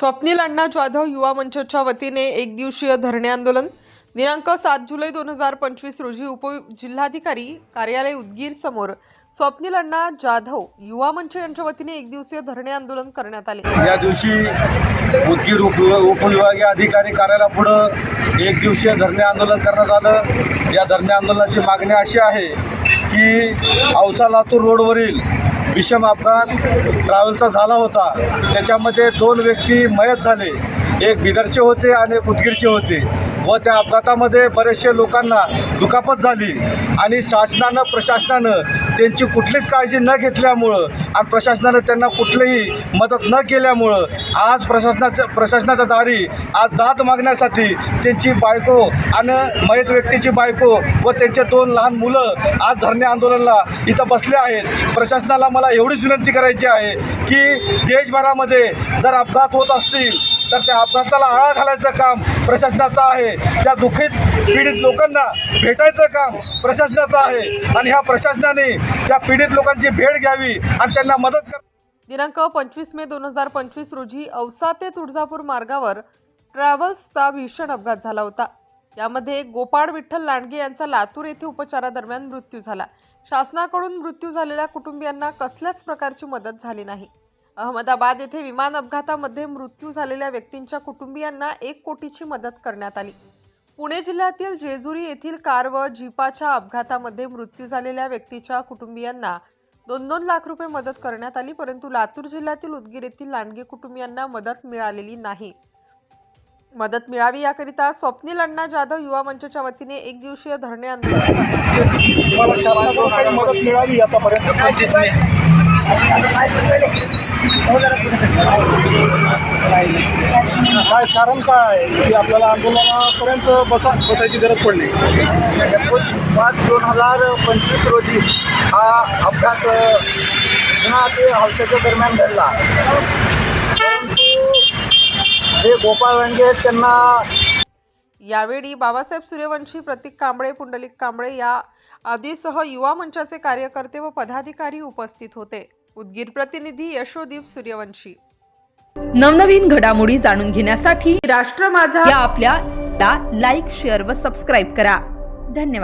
स्वप्नील अण्णा जाधव युवा मंचच्या वतीने एक दिवसीय धरणे आंदोलन. दिनांक सात जुलै दोन हजार पंचवीस रोजी उपजिल्हाधिकारी कार्यालय उदगीर समोर स्वप्नील अण्णा जाधव युवा मंच यांच्या वतीने एक दिवसीय धरणे आंदोलन करण्यात आले. या दिवशी उदगीर उप उपविभागीय अधिकारी कार्यालयापुढं एक दिवसीय धरणे आंदोलन करण्यात आलं. या धरणे आंदोलनाची मागणी अशी आहे की औसा लातूर रोडवरील विषम अपघात ट्रॅव्हलचा झाला होता. त्याच्यामध्ये दोन व्यक्ती मयत झाले. एक बिदरचे होते आणि एक उदगीरचे होते. व त्या अपघातामध्ये बरेचसे लोकांना दुखापत झाली आणि शासनानं प्रशासनानं त्यांची कुठलीच काळजी न घेतल्यामुळं आणि प्रशासनानं त्यांना कुठलीही मदत न केल्यामुळं आज प्रशासनाच्या प्रशासनाच्या दारी आज दाद मागण्यासाठी त्यांची बायको आणि मयत व्यक्तीची बायको व त्यांचे दोन लहान मुलं आज धरणे आंदोलनाला इथं बसले आहेत. प्रशासनाला मला एवढीच विनंती करायची आहे की देशभरामध्ये जर अपघात होत असतील तर त्या अपघाताला आळा घालायचं काम प्रशासनाचं आहे. त्या दुःखित पीडित लोकांना भेटायचं काम प्रशासनाचं आहे. आणि ह्या प्रशासनाने त्या पीडित लोकांची भेट घ्यावी आणि त्यांना मदत कर दिनांक पंचवीस मे दोन हजार पंचवीस रोजी औसा ते तुळजापूर मार्गावर ट्रॅव्हल्सचा भीषण अपघात झाला होता. यामध्ये गोपाळ विठ्ठल लांडगे यांचा लातूर येथे उपचारादरम्यान मृत्यू झाला. शासनाकडून मृत्यू झालेल्या कुटुंबियांना कसल्याच प्रकारची मदत झाली नाही. अहमदाबाद येथे विमान अपघातामध्ये मृत्यू झालेल्या व्यक्तींच्या कुटुंबियांना एक कोटीची मदत करण्यात आली. पुणे जिल्ह्यातील जेजुरी येथील कार व जीपाच्या अपघातामध्ये मृत्यू झालेल्या व्यक्तीच्या कुटुंबियांना दोन दोन लाख रुपये मदत करण्यात आली परंतु लातूर जिल्ह्यातील उदगीर येथील लांडगे कुटुंबियांना मदत मिळालेली नाही. मदत मिळावी याकरिता स्वप्नील अण्णा जाधव युवा मंचच्या वतीने एक दिवसीय धरणे आंदोलन काय कारण काय? की आपल्याला आंदोलनापर्यंत बसा बसायची गरज पडली. पाच दोन हजार पंचवीस रोजी हा अपघात पुन्हा ते हौशाच्या दरम्यान घडला. जे गोपाळ रंगे त्यांना यावेळी बाबासाहेब सूर्यवंशी प्रतीक कांबळे पुंडलिक कांबळे या आदीसह युवा मंचाचे कार्यकर्ते व पदाधिकारी उपस्थित होते. उदगीर प्रतिनिधी यशोदीप सूर्यवंशी. नवनवीन घडामोडी जाणून घेण्यासाठी राष्ट्र माझा या आपल्या लाईक शेअर व सबस्क्राईब करा. धन्यवाद.